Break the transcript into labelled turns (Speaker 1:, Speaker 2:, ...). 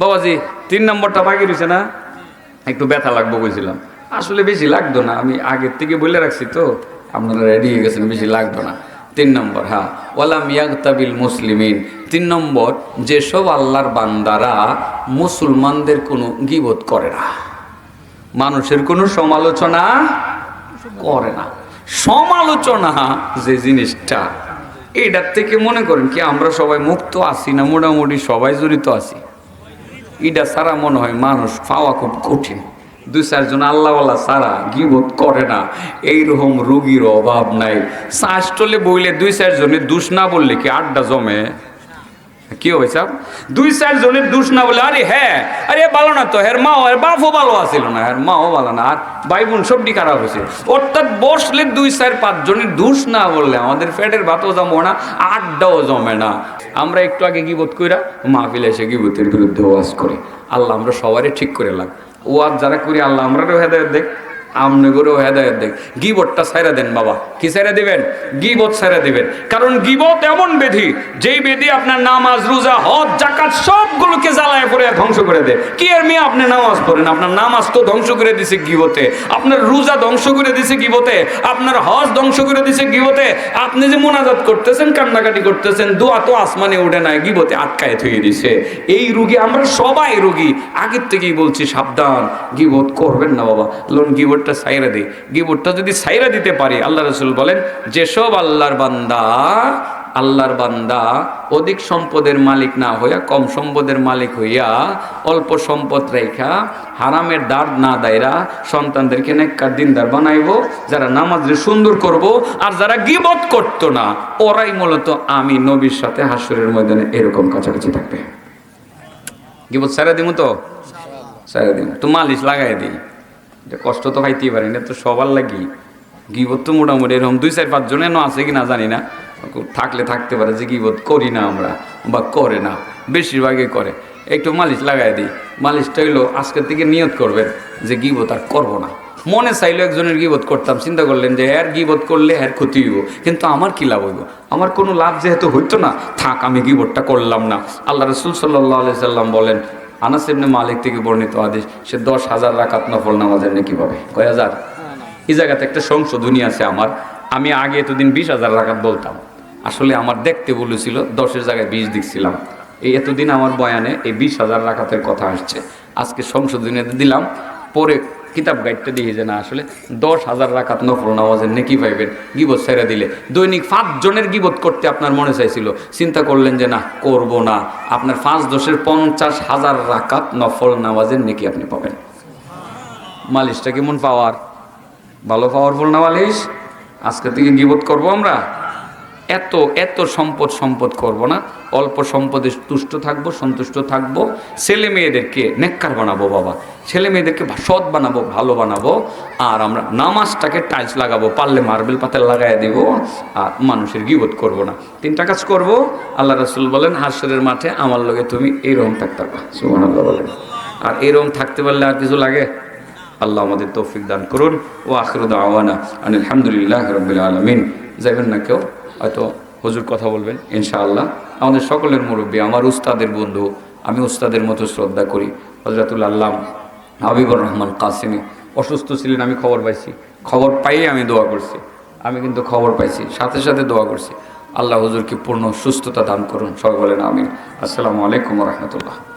Speaker 1: বাবাজি, তিন নম্বরটা বাকি রয়েছে না? একটু ব্যথা লাগবো বলছিলাম আসলে বেশি লাগতো না, আমি আগের থেকে বলে রাখছি তো, আপনারা রেডি হয়ে গেছেন, বেশি লাগতো না। তিন নম্বর হ্যাঁ ওয়ালাম ইয়াগতাবিল মুসলিমিন। তিন নম্বর, যেসব আল্লাহর বান্দারা মুসলমানদের কোনো গিবত করে না, মানুষের কোনো সমালোচনা করে না। সমালোচনা, যে জিনিসটা এটার থেকে মনে করেন কি, আমরা সবাই মুক্ত আছি না, মোটামুটি সবাই জড়িত আছি। এটা সারা মনে হয় মানুষ পাওয়া খুব কঠিন। দুই চারজন আল্লাহওয়ালা সারা গিবোধ করে না। এইরকম রুগীর অভাব নাই। শ্বাস টলে বইলে দুই চারজনে দুষ না বললে কি আড্ডা জমে? কি হয়েছে? দুই চার জনের দুষ না বলে, আরে হ্যাঁ আরে ভালো না তো, হের মাও এর বাপও ভালো আছিল না, হের মাও ভালো না, আর ভাই বোন সবটি খারাপ হয়েছে। অর্থাৎ বসলে দুই চার পাঁচ জনের দুষ না বললে আমাদের ফ্যাটের ভাতও জমো না, আড্ডাও জমে না। আমরা একটু আগে গিবোধ কইরা মাহফিলে এসে গিবতের বিরুদ্ধে ওয়াজ করে। আল্লাহ আমরা সবারই ঠিক করে লাগ। ওয়াজ যারা করি, আল্লাহ আমরাও হেদায়ত দেখ। আমনে করেও হেদায়ত দেখ গিবটটা সাইরা দেন বাবা। কি সাইরা দিবেন? গিবত সাইরা দিবেন। কারণ গিবত এমন বেধি, যেই বেধি আপনার নামাজ, রোজা, হজ জাকাত সবগুলোকে জ্বালায় করে দেয়। কি এর মেয়ে আপনি নামাজ পড়েন? আপনার নামাজ তো ধ্বংস করে দিছে গিবতে। আপনার রোজা ধ্বংস করে দিছে গিবতে। আপনার হজ ধ্বংস করে দিছে গিবতে। আপনি যে মোনাজাত করতেছেন, কান্নাকাটি করতেছেন, দোয়া তো আসমানে উঠে নাই, গিবতে আটকায় থুয়ে দিছে। এই রুগী, আমরা সবাই রুগী। আগের থেকেই বলছি, সাবধান, গিবত করবেন না বাবা। লোন গিবটটা সাইরা দিই গিবটটা যদি সাইরা দিতে পারি, আল্লাহ রসুল বলেন, যেসব আল্লাহর বান্দা আল্লাহর বান্দা অধিক সম্পদের মালিক না হইয়া, কম সম্পদের মালিক হইয়া অল্প সম্পদ রেখা হারামের দাঁড় না দায়রা সন্তানদেরকে নেককার দিনদার বানাইবো, যারা নামাজরে সুন্দর করব আর যারা গিবত করতো না, ওরাই মূলত আমি নবীর সাথে হাসুরের ময়দানে এরকম কাছাকাছি থাকবে। গিবত সারা দিব তো? সারা দিব তো মালিশ লাগাই দিই। এটা কষ্ট তো খাইতেই পারি না, তো সবার লাগি। গিবত তো মোটামুটি এরকম দুই চার পাঁচ জনের আছে কি না জানি না। থাকলে থাকতে পারে যে গিবত করি না আমরা বা করে না বেশিরভাগই করে। একটু মালিশ লাগাই দিই। মালিশটা হইল আজকের থেকে নিয়ত করবেন যে গিবত আর করব না। মনে চাইলো একজনের গিবত করতাম চিন্তা করলেন যে এর গিবত করলে এর ক্ষতি হইব। কিন্তু আমার কি লাভ হইব? আমার কোনো লাভ যেহেতু হইতো না থাক আমি গিবতটা করলাম না। আল্লাহ রসুল সাল্লাহ আলি সাল্লাম বলেন আনাস ইবনে মালিক থেকে বর্ণিত আদেশ সে দশ হাজার রাকাত নফল নামাজের নাকি পাবে। কয় হাজার? এই জায়গাতে একটা সংশোধনী আছে আমার। আমি আগে এতদিন বিশ হাজার রাকাত বলতাম। আসলে আমার দেখতে বলেছিল দশের জায়গায় বিশ দেখছিলাম এই এতদিন আমার বয়ানে এই বিশ হাজার রাখাতের কথা আসছে। আজকে সংশোধনীতে দিলাম, পরে কিতাব গাইডটা দিয়ে যে না, আসলে দশ হাজার রাখাত নফল নামাজের নেকি পাইবেন, গিবত ছেড়ে দিলে। দৈনিক পাঁচ জনের গিবত করতে আপনার মনে চাইছিল, চিন্তা করলেন যে না, করব না। আপনার পাঁচ দশের পঞ্চাশ হাজার রাকাত নফল নামাজের নেকি আপনি পাবেন। মালিশটা কেমন পাওয়ার? ভালো পাওয়ারফুল না মালিশ? আজকে থেকে গিবত করব আমরা? এত এত সম্পদ সম্পদ করব না। অল্প সম্পদে তুষ্ট থাকব, সন্তুষ্ট থাকব। ছেলে মেয়েদেরকে নেককার বানাবো বাবা। ছেলে মেয়েদেরকে সৎ বানাবো, ভালো বানাবো। আর আমরা নামাজটাকে টাইলস লাগাবো, পারলে মার্বেল পাতে লাগাই দিব। আর মানুষের গিবত করব না। তিনটা কাজ করব। আল্লাহ রসুল বলেন, হাসরের মাঠে আমার লগে তুমি এইরকম থাকতে পারবা। বলেন। আর এরকম থাকতে পারলে আর কিছু লাগে? আল্লাহ আমাদের তৌফিক দান করুন। ও আখরুদ আওয়ানা আলহামদুলিল্লাহ রবিল আলমিন। যাবেন না কেউ? হয়তো হুজুর কথা বলবেন, ইনশাআল্লাহ। আমাদের সকলের মুরব্বী, আমার উস্তাদের বন্ধু, আমি উস্তাদের মতো শ্রদ্ধা করি। হজরতুল আল্লাহ হাবিবুর রহমান কাসিমি, অসুস্থ ছিলেন, আমি খবর পাইছি। খবর পাইয়ে আমি দোয়া করছি। আমি কিন্তু খবর পাইছি, সাথে সাথে দোয়া করছি। আল্লাহ হুজুরকে পূর্ণ সুস্থতা দান করুন, সবাই বলেন আমিন। আসসালামু আলাইকুম রহমতুল্লাহ।